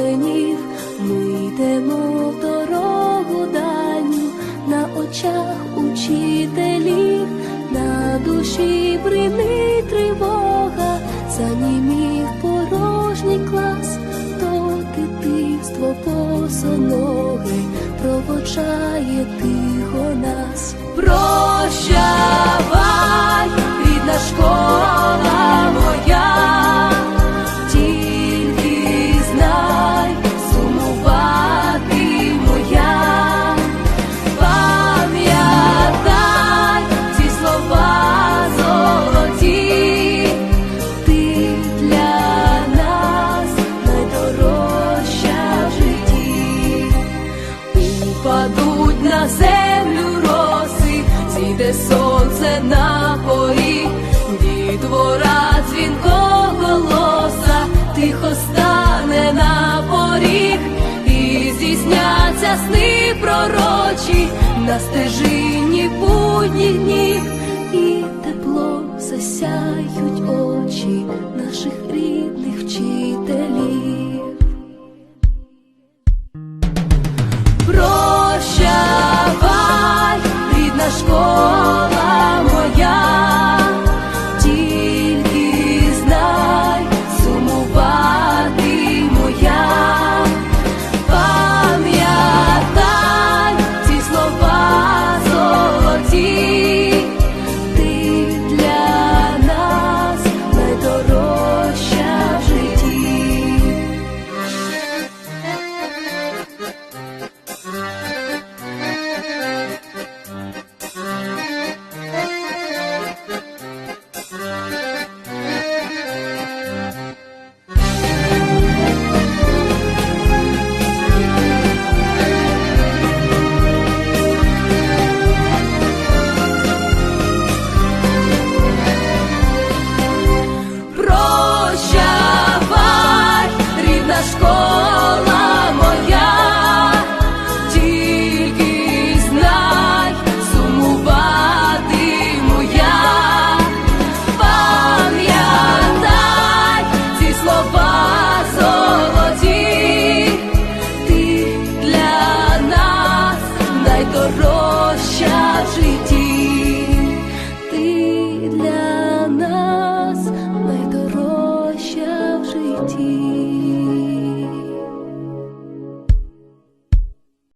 орденів, ми йдемо в дорогу дальню, на очах учителів, на душі бринить тривога, занімів порожній клас, то дитинство босоноге проводжає тихо нас. Прощавай, на землю роси, зійде сонце на поріг, дітвора дзвінко голоса, тихо стане на поріг, і здійсняться сни пророчі на стежині будніх днів, і тепло засяють очі наших рідних житті, ти для нас найдорожча в житті.